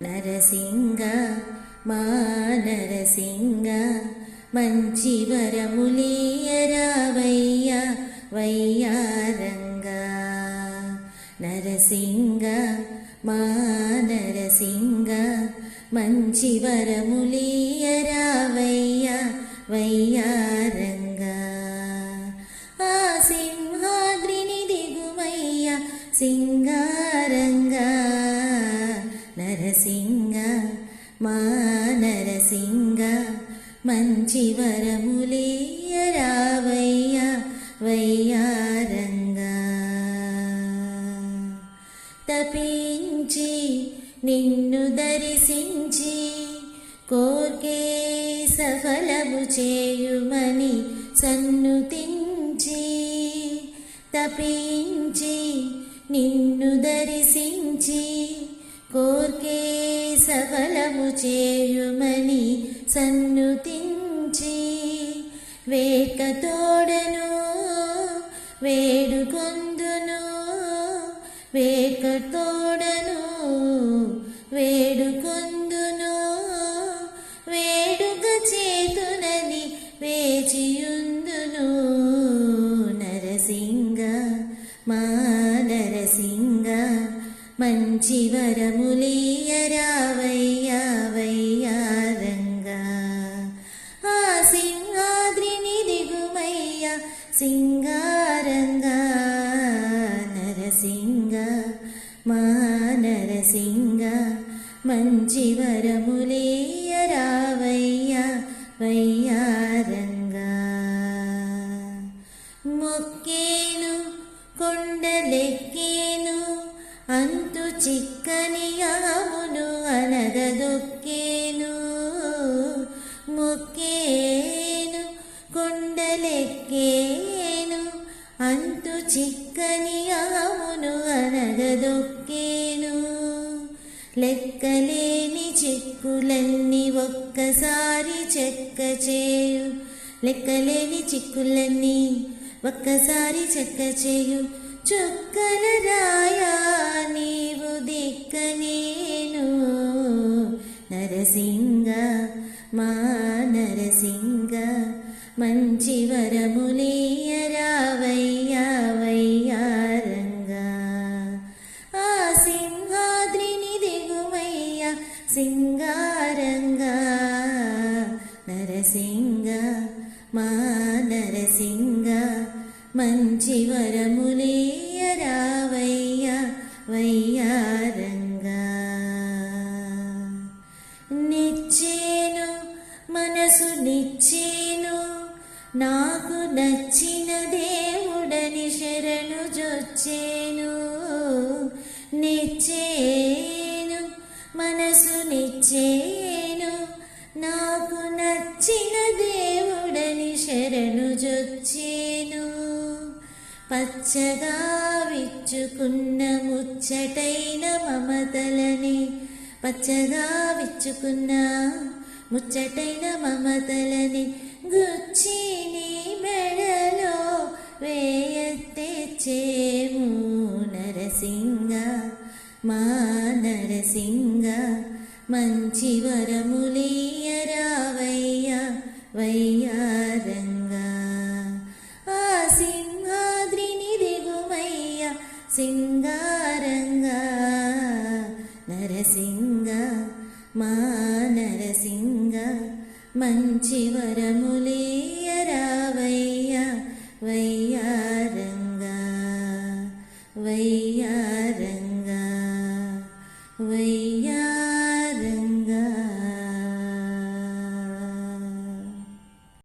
నరసింగ మా నరసింగ మంచి వరములీయరావయ్యా వయ్యారంగా నరసింగ మా నరసింగ మంచి వరములీయరావయ్యా వయ్యారంగా ఆ సింహాద్రిని దిగుమయ్య సింగారంగా మా నరసింగ మంచి వరములేయరావయ్యా వయ్యారంగా. తపించి నిన్ను దర్శించి కోర్కే సఫలము చేయుమని సన్నుతించి. తపించి నిన్ను దర్శించి కోర్కే సఫలము చేయుమని సన్నుతించి వేక తోడను వేడుకొందును వేక తోడను మంచి వరములీయరావయ్య ఆ సింహాద్రిని దిగుమయ్య సింగారంగా నరసింగ మా నరసింగ మంచి వరములీయరావయ్య వయ్యారంగా మొక్కేను కొండలెక్కేను అంత చిక్కనియామును అనగదొక్కేను మొక్కేను కొండలెక్కేను అంతు చిక్కనియామును అనగదొక్కేను. లెక్కలేని చిక్కులన్నీ ఒక్కసారి చెక్క చేయు లెక్కలేని చిక్కులన్నీ ఒక్కసారి చెక్క చేయు చుక్కల రా నరసింగ మా నరసింగ మంచి వరములీయరావయ్యా వయ్యారంగా ఆ సింహాద్రిని దిగుమయ్య సింగారంగా. నరసింగ మా నరసింగ మంచి వరములే నాకు నచ్చిన దేవుడని శరణు జొచ్చేను నిచ్చేను మనసు నిచ్చేను. నాకు నచ్చిన దేవుడని శరణు జొచ్చేను. పచ్చగా విచ్చుకున్న ముచ్చటైన మమతలని పచ్చగా విచ్చుకున్న ముచ్చటైన మమతలని గుచ్చిని వేయత్తెచ్చేము నరసింగ మా నరసింగ మంచి వరములీయరావయ్య వయ్యారంగా ఆ సింహాద్రిని దిగుమయ్య సింగారంగా. నరసింగ మా నరసింగ మంచి వరములీయరావయ్య వయ్యారంగా వయ్యారంగా